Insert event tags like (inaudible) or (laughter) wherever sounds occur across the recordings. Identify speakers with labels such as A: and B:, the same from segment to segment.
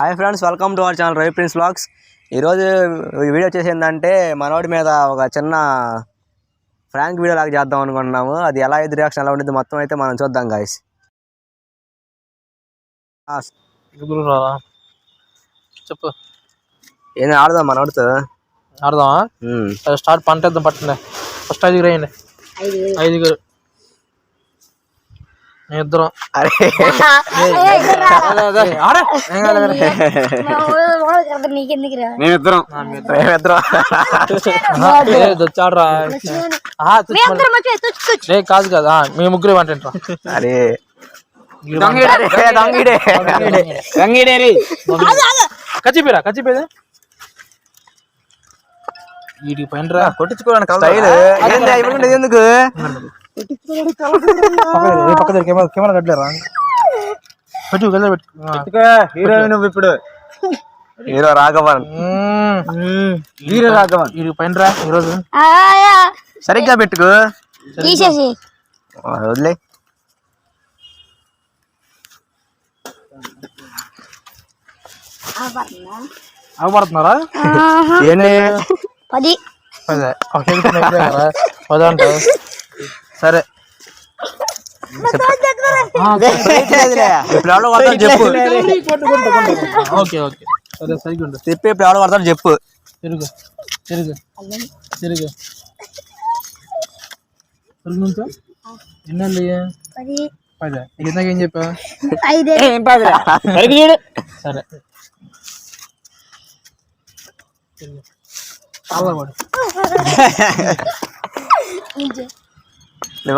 A: Hi friends welcome to our channel Ravi Prince vlogs. ఈరోజు ఈ video వచ్చేసి ఏంటంటే మనోడి మీద ఒక చిన్న ఫ్రాంక్ వీడియో లాగా చేద్దాం అనుకుంటున్నాము. అది ఎలా అయితే రియాక్షన్ ఎలా ఉంటుంది మొత్తం అయితే మనం చూద్దాం గాయస్
B: చెప్పు.
A: ఏంది ఆడదాం మనోడితో.
B: సరే స్టార్ట్ పంట పట్టండి ఫస్ట్ ఐదుగురు అయ్యండి ఐదుగురు. ఇద్దరం
A: మేమిద్దరం. మేమిద్దరం.
B: కాదు కదా. మీ ముగ్గురు ఏమంటారా
A: అరే.
B: కచ్చిపోయిరా కచ్చిపోయేది వీటికి పైన
A: కొట్టించుకోవడానికి స్టైల్. ఏంది ఇవ్వకుండా ఎందుకు?
B: కెమెరా కెమెరా కట్టలేరా? పెట్టు గల్ల పెట్టు.
A: హీరోయిన్ నువ్వు ఇప్పుడు. హీరో రాఘవన్. హీరో రాఘవన్.
B: వీడికి పైన రా ఈరోజు
A: సరిగ్గా పెట్టుకో.
C: తీసేసి.
A: వదిలే. ఏంటి?
C: పది.
B: పది. సరే.
A: ఇప్పుడు ఎవడో కొడతాడు చెప్పు.
B: ఓకే ఓకే సరే సరిగ్గా ఉండు
A: తిప్పి ఇప్పుడు ఎవడో కొడతాడు చెప్పు.
B: తిరుగు తిరుగు తిరుగు తిరుగు నుంచో ఎన్ని
C: పది
B: పదే ఇందాక ఏం చెప్పా
C: ఐదే
B: సరే. తిరుగు. (laughs) చాలా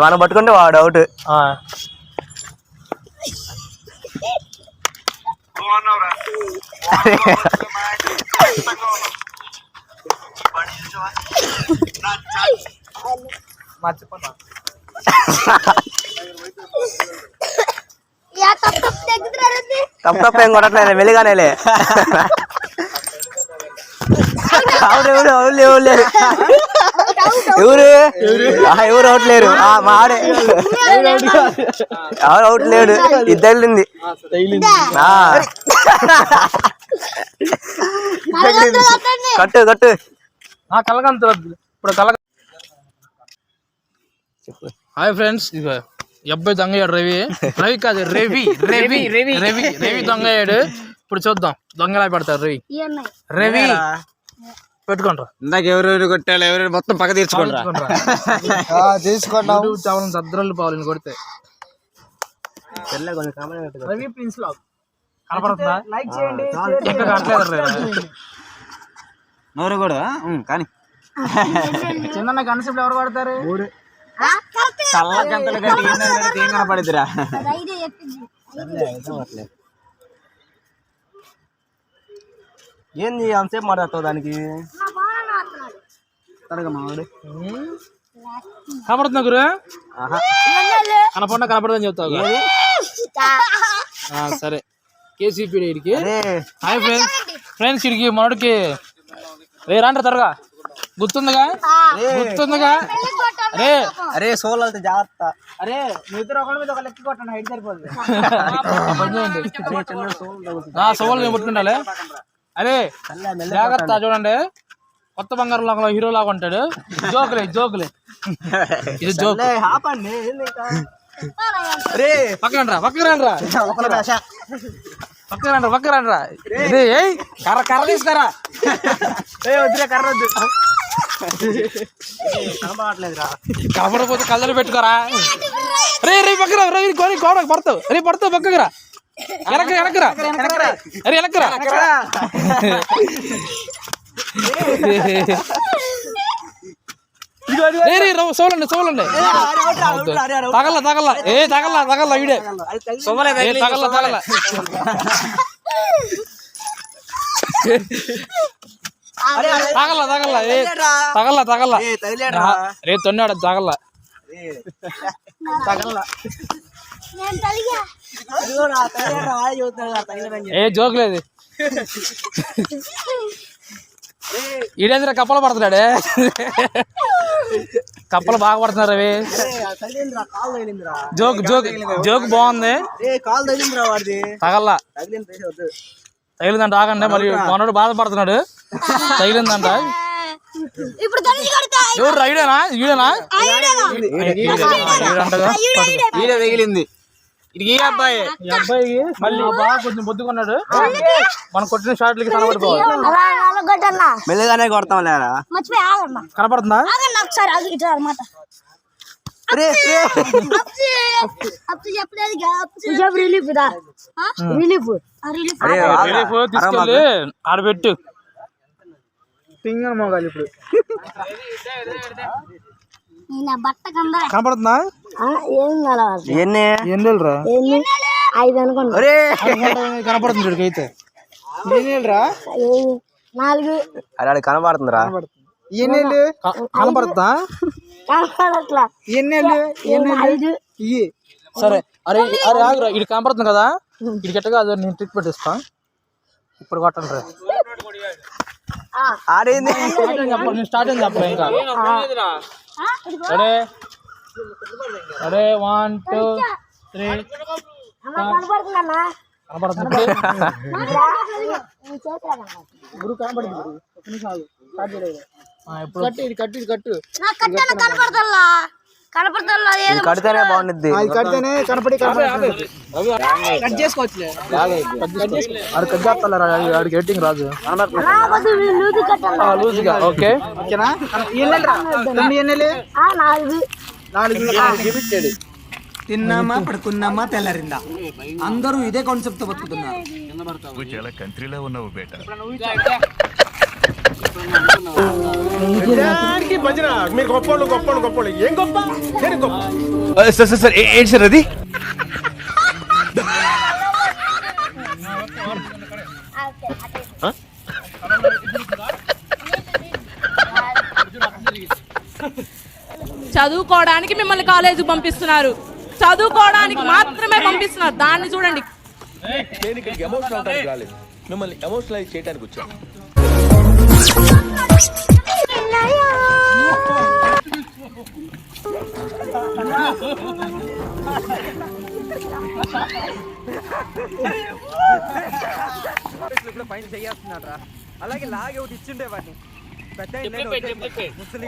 A: మనం పట్టుకుంటే వాడు అవుట్ తప్పు తప్ప ఏం కొట్టట్లేదు మెలిగానేలే అవును? ఎవరు ఎవరు ఎవరు లేరు ఎవరు? ఆ, ఎవరు అవుట్ లేరు. ఆ, మా ఆడే. ఎవరు అవుట్ లేడు? ఇద్దరు కట్టు కట్టు.
B: ఆ కలగంత ఇప్పుడు కలగ హాయ్ ఫ్రెండ్స్ ఇక ఈ అబ్బాయి దొంగయ్యాడు రవి. రవి కాదు రవి. రవి రవి. రవి. రవి. దొంగయ్యాడు. ఇప్పుడు చూద్దాం. దొంగలా పెడతారు రవి. రవి. పెట్టుకుంటారా.
A: ఇందాక ఎవరెవరు కొట్టాలి ఎవరెవరు మొత్తం పక్క
B: చావలం సద్రలు పావులని కొడితే. Ravi Prince vlog. కనపడుతుందా? లైక్ చేయండి ఇంకా కనట్లేదు
A: నోరు కూడా కానీ.
B: చిన్న కన్సెప్ట్ ఎవరు పడతారు
A: చల్ల గంటలు కట్టి ఏం కనపడిద్దిరా ఏంది అంతసేపు మాట్లాడతావు దానికి? తడగా మావాడు.
B: కనపడుతున్నా గురు? కనపడినా కనపడదని చెప్తావు ఆ, సరే. కేసీపీ
A: అరే.
B: Hi friends. ఫ్రెండ్స్ వీడికి మనోడికి. రే రాండ్రా త్వరగా. గుర్తుందిగా? గుర్తుందిగా రే.
A: అరే. సోల్ జాగ్రత్త.
B: అరే మీద్దరు ఒకరి మీద ఒక లెక్క కొట్టండి హైట్ సోల్ నేను పుట్టుకుంటాలే. అరే జాగ్రత్త చూడండి. కొత్త బంగారం లాగా హీరో లాగా ఉంటాడు. జోకులే జోకులే. ఇది జోక్. రా. పక్కన రా
A: ఒకరి భాష.
B: పక్కన రండి పక్కన రండి ఇది ఏయ్ కర్ర కర్ర తీసుకురా. ఏ వద్దులే కర్ర వద్దు.
A: కనపడట్లేదురా
B: కనపడకపోతే కళ్ళలు పెట్టుకోరా. రే రే పక్కన రే గోడ గోడ పడతావు. రే పడతావు పక్కకు రా. వెనక్కి వెనక్కి రా. అరే వెనక్కి రా. రే రే. రవ్వ, సోలండి సోలండి. తగల తగల. ఏ తగల తగల వీడే. ఏ తగల. తగల తగల. తగల ఏ తగల తగల. రే తొన్నాడు తగల. ఏ జోక్ లేదు (laughs) ఈడేంద్ర కప్పలు పడుతున్నాడే? కప్పలు బాగా పడుతున్నారు అవి. జోక్ జోక్ జోక్ బాగుంది.
A: కాలు తగిలిందిరా వాడిది
B: తగల్లా.
A: తగిలింది వద్దు
B: తగిలిందంట ఆగండి మళ్ళీ మనోడు బాధపడుతున్నాడు. తగిలిందంట.
C: ఇప్పుడు కలిసి కడితే.
B: ఎవరు రైడేనా ఈడేనా?
A: ఈడ తగిలింది. ఇది ఈ అబ్బాయి.
B: ఈ అబ్బాయికి మళ్ళీ బాగా కొంచెం బొద్దుకున్నాడు మనం కొట్టిన షాట్లకి కనబడిపోవాలి
A: మెల్లగానే కొడతాం లేరా?
B: కనపడుతుందా?
C: ఆగన్నా ఒకసారి అది ఇట్లా అనమాట అప్పు చెప్పలేదు చెప్పు రిలీఫ్ రా. రిలీఫ్ రిలీఫ్
A: అరే
B: రిలీఫ్ తీసుకెళ్ళి ఆడబెట్టు. మోగాలి ఇప్పుడు.
C: నేను బట్ట కందా
B: కనపడుతుందా?
C: ఏం కలవాలి
A: ఎన్ని?
B: ఎన్ని రా
C: ఐదు అనుకోండి
A: ఒరే!
B: కనపడుతుంది ఇక్కడికైతే
C: నాలుగు.
A: అరే
B: ఎన్ని కనపడుతుందా?
C: కనపడట్లా.
B: ఎన్ని
C: ఐదు.
B: సరే అరే అరే ఆగురా ఇది కనపడుతుంది కదా? ఇది గట్ట కాదు నేను ట్రీట్మెంట్ ఇస్తా. ఇప్పుడు కొట్టండి రా.
A: ఆడేంది?
B: స్టార్టింగ్ చెప్పలే ఇంకా. Ready ready one two three
C: గురు
B: నిమిషం కట్టు ఇది కట్టు ఇది కట్టు.
C: కనపడతల్లా కనపడతల్లా
A: ఇది కడితేనే బాగుండిద్ది.
B: కడితేనే కనపడి కట్ అది కట్ ఆడికి ఎడిటింగ్ రాదు. లూజ్గా ఓకే. ఓకేనా?
C: నాలుగు.
D: తిన్నామా పడుకున్నామా తెల్లరిందా? అందరూ ఇదే కాన్సెప్ట్తో బతుకుతున్నారు.
E: నువ్వు చాలా కంట్రీలో ఉన్నావు బేట.
F: సార్ సార్ సార్ ఏంటి సార్ అది? (laughs)
G: చదువుకోవడానికి మిమ్మల్ని కాలేజీకి పంపిస్తున్నారు. చదువుకోవడానికి మాత్రమే పంపిస్తున్నారు. దాన్ని చూడండి.
F: నేను ఇక్కడికి ఎమోషనల్ అవడానికి రాలేదు. మిమ్మల్ని ఎమోషనలైజ్ చేయడానికి వచ్చాను.
A: పైన చెయ్యేస్తున్నాడు అలాగే లాగే ఒకటి ఇచ్చిండే వాటిని పెద్ద ముసలి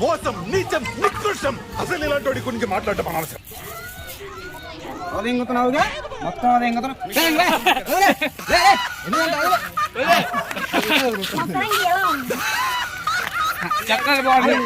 E: మోసం నీచం నికృష్టం. అసలు ఇలాంటి వాడి గురించి మాట్లాడటం అనవసరం.
D: అదెంగుతున్నావుగా? మొత్తం అదెంగుతున్నావు చక్కగా బాగుంది.